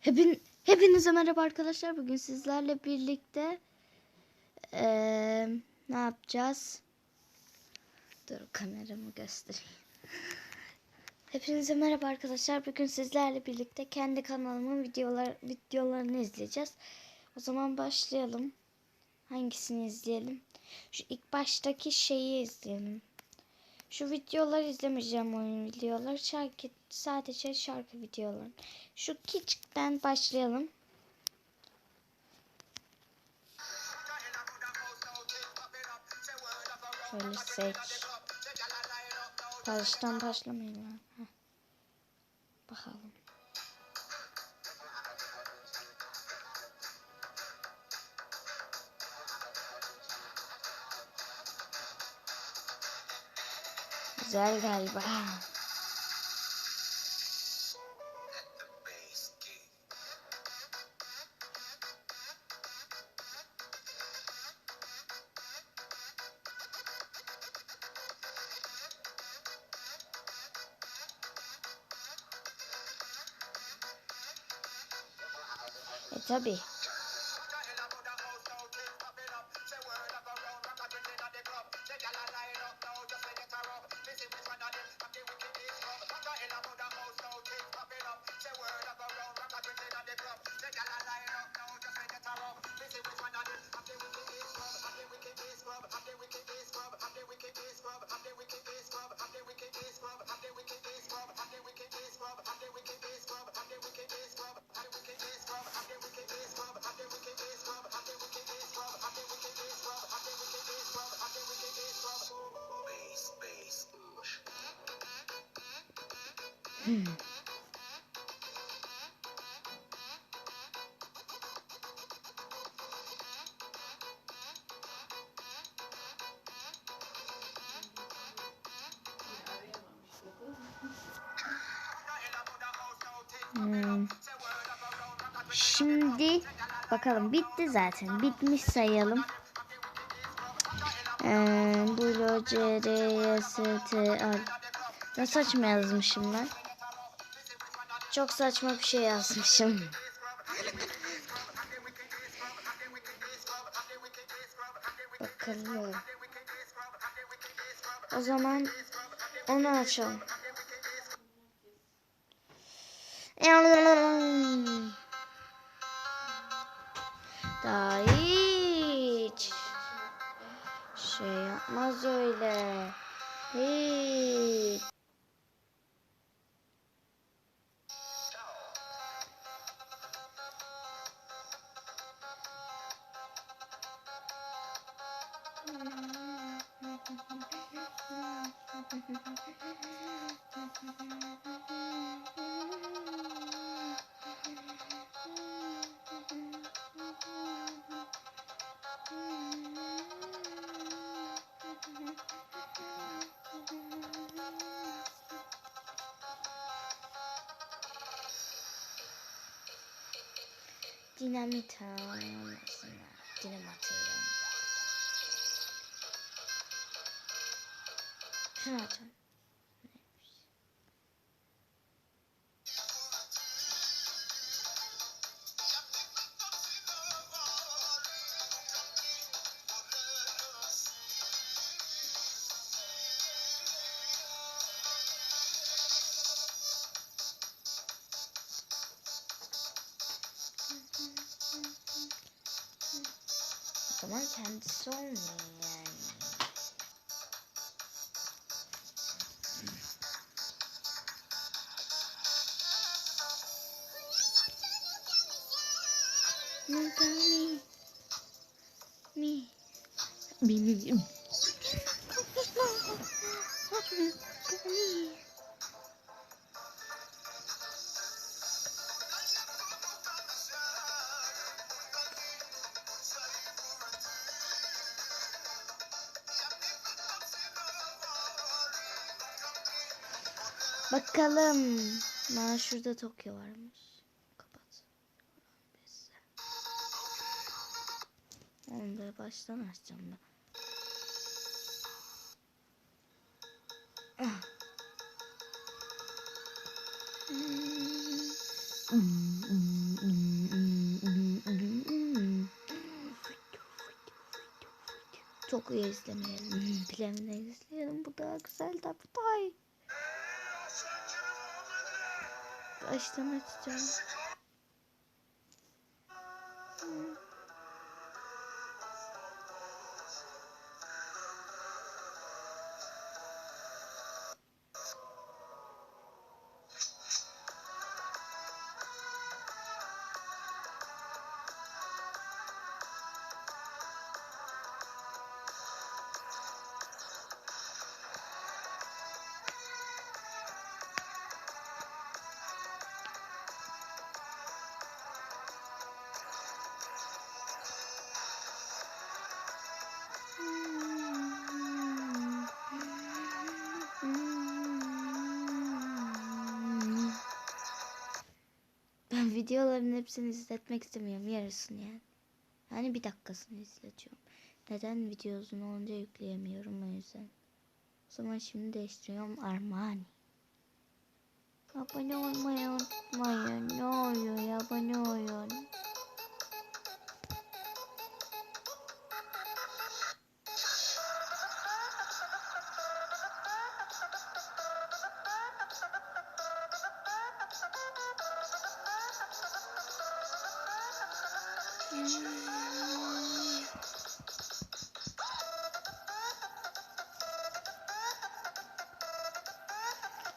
Hepin, hepinize merhaba arkadaşlar. Bugün sizlerle birlikte eee, ne yapacağız? Dur kameramı göstereyim. Hepinize merhaba arkadaşlar. Bugün sizlerle birlikte kendi kanalımın videolar videolarını izleyeceğiz. O zaman başlayalım. Hangisini izleyelim? Şu ilk baştaki şeyi izleyelim. Şu videoları izlemeyeceğim oyun videoları. Şarkı, sadece şarkı videoları. Şu küçükten başlayalım. Şöyle seç. Baştan başlamayın. Bakalım. Güzel galiba. E tabi. Hmm. Şimdi bakalım bitti zaten. Bitmiş sayalım. Ee, Bulo, C, R, S, T, A. Ne saçma yazmışım ben. Çok saçma bir şey yazmışım. Bakalım. O zaman onu açalım. Daha hiç şey yapmaz öyle. Hiç. Dynamiter. Dynamiter. Hm, Schade. Zaman kendisi olmuyor yani. Nagami. Bakalım. Aa, şurada Tokyo varmış. Kapat. Onu da baştan açacağım da. Çok iyi izlemeyelim. Planını izleyelim. Bu daha güzel de daha iyi. Baştan açacağım. Videoların hepsini izletmek istemiyorum. Yarısını yani. Yani bir dakikasını izletiyorum. Neden video uzun olunca yükleyemiyorum o yüzden. O zaman şimdi değiştiriyorum Armani. Abone olmayı unutmayın. Ne oluyor abone olun.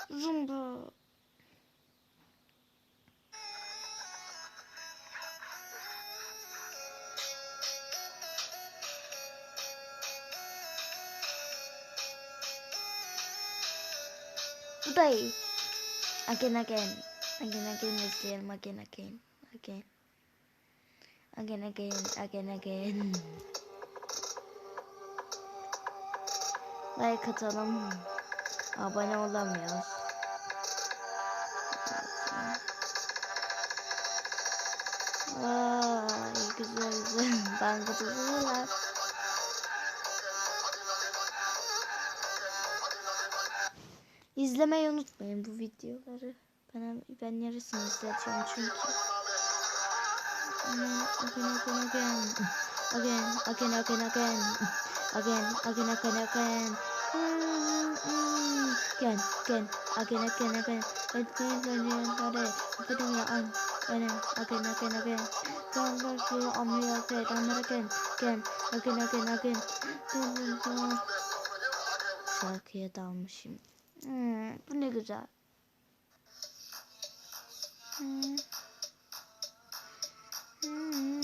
Zumba. Bu da iyi. Again again. Again again again again. Again. Again again. Again again. Like atalım. Abone olamıyoruz. Vay güzel güzel. Banka tutuyorlar. İzlemeyi unutmayın bu videoları. Ben ben yarısını izleyeceğim çünkü. Again, again, again. Again, again, again, again. Again, again, again, again. Again, again, again, again, again. Again, again, again. Again, again, again, again. Don't look you on me again, on me again, again, again, again, again. Şarkıya dalmışım. Hmm, bu ne güzel. Hmm. Hmm.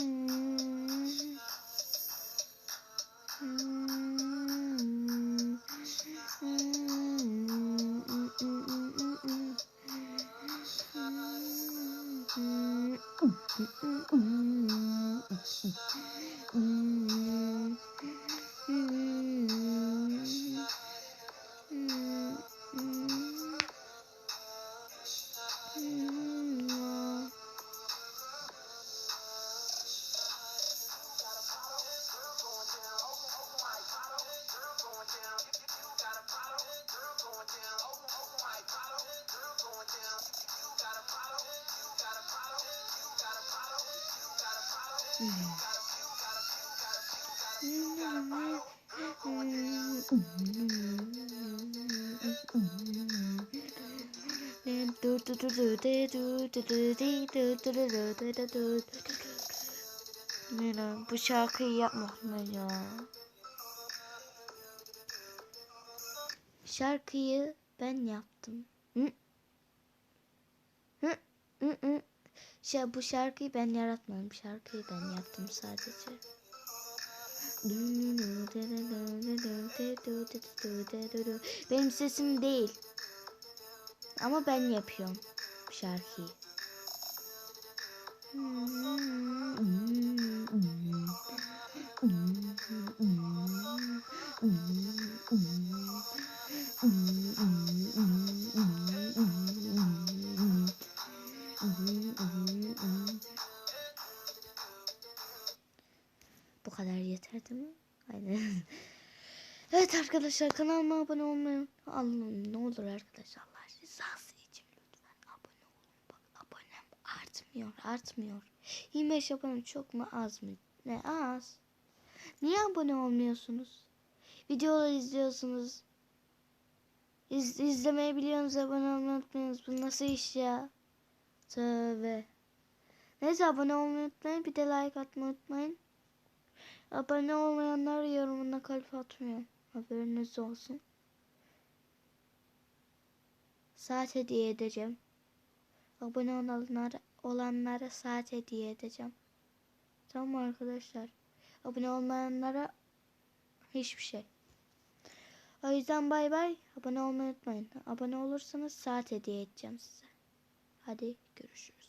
Neden bu şarkıyı yapmadım ya? Şarkıyı ben yaptım. Hı? Hı? Hı hı. Şey, bu şarkıyı ben yaratmadım. Şarkıyı ben yaptım sadece. Benim sesim değil. Ama ben yapıyorum şarkıyı. Bu kadar yeter değil mi? Aynen. evet arkadaşlar kanalıma abone olmayı Allah'ım ne olur arkadaşlar Allah rızası için lütfen abone olun. Bak abonem artmıyor artmıyor. 25 abonem çok mu az mı? Ne az? Niye abone olmuyorsunuz? videolar izliyorsunuz. İz, izlemeyi biliyorsunuz abone olmayı unutmayınız. Bu nasıl iş ya? Tövbe. Neyse abone olmayı unutmayın. Bir de like atmayı unutmayın. Abone olmayanlar yorumuna kalp atmıyor. Haberiniz olsun. Saat hediye edeceğim. Abone olanlara, olanlara saat hediye edeceğim. Tamam mı arkadaşlar? Abone olmayanlara hiçbir şey. O yüzden bay bay. Abone olmayı unutmayın. Abone olursanız saat hediye edeceğim size. Hadi görüşürüz.